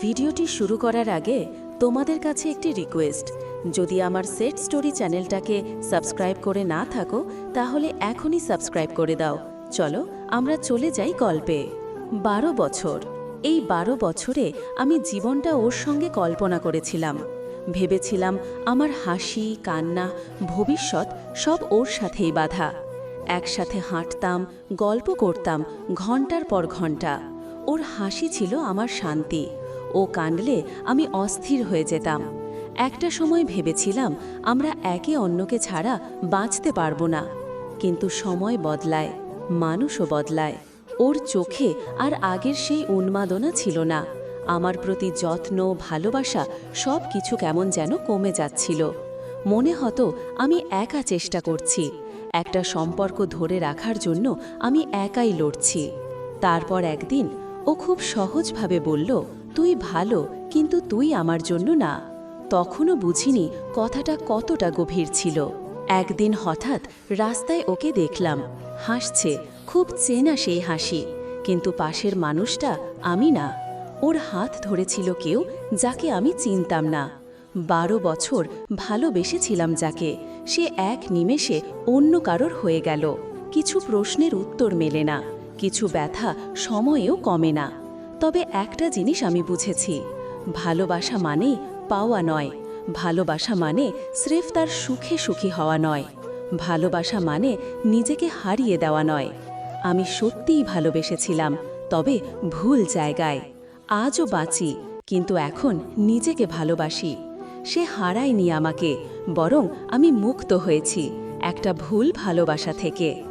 ভিডিওটি শুরু করার আগে তোমাদের কাছে একটি রিকোয়েস্ট যদি আমার সেট স্টোরি চ্যানেলটাকে সাবস্ক্রাইব করে না থাকো, তাহলে এখনই সাবস্ক্রাইব করে দাও। চলো, আমরা চলে যাই গল্পে। বারো বছর। এই বারো বছরে আমি জীবনটা ওর সঙ্গে কল্পনা করেছিলাম। ভেবেছিলাম আমার হাসি, কান্না, ভবিষ্যৎ সব ওর সাথেই বাধা। একসাথে হাঁটতাম, গল্প করতাম ঘণ্টার পর ঘণ্টা। ওর হাসি ছিল আমার শান্তি। ও কাঁদলে আমি অস্থির হয়ে যেতাম। একটা সময় ভেবেছিলাম আমরা একে অন্যকে ছাড়া বাঁচতে পারব না। কিন্তু সময় বদলায়, মানুষও বদলায়। ওর চোখে আর আগের সেই উন্মাদনা ছিল না। আমার প্রতি যত্ন, ভালোবাসা সব কিছু কেমন যেন কমে যাচ্ছিল। মনে হতো আমি একা চেষ্টা করছি। একটা সম্পর্ক ধরে রাখার জন্য আমি একাই লড়ছি। তারপর একদিন ও খুব সহজভাবে বলল তুই ভালো, কিন্তু তুই আমার জন্য না। তখনও বুঝিনি কথাটা কতটা গভীর ছিল। একদিন হঠাৎ রাস্তায় ওকে দেখলাম। হাসছে, খুব চেনা সেই হাসি। কিন্তু পাশের মানুষটা আমি না। ওর হাত ধরেছিল কেউ যাকে আমি চিনতাম না। বারো বছর ভালোবেসেছিলাম যাকে। সে এক নিমেষে অন্য কারোর হয়ে গেল। কিছু প্রশ্নের উত্তর মেলে না। কিছু ব্যথা সময়েও কমে না। তবে একটা জিনিস আমি বুঝেছি। ভালোবাসা মানেই পাওয়া নয়। ভালোবাসা মানে স্রেফ তার সুখে সুখী হওয়া নয়। ভালোবাসা মানে নিজেকে হারিয়ে দেওয়া নয়। আমি সত্যিই ভালোবেসেছিলাম, তবে ভুল জায়গায়। আজও বাঁচি, কিন্তু এখন নিজেকে ভালোবাসি। সে হারায়নি আমাকে, বরং আমি মুক্ত হয়েছি, একটা ভুল ভালোবাসা থেকে।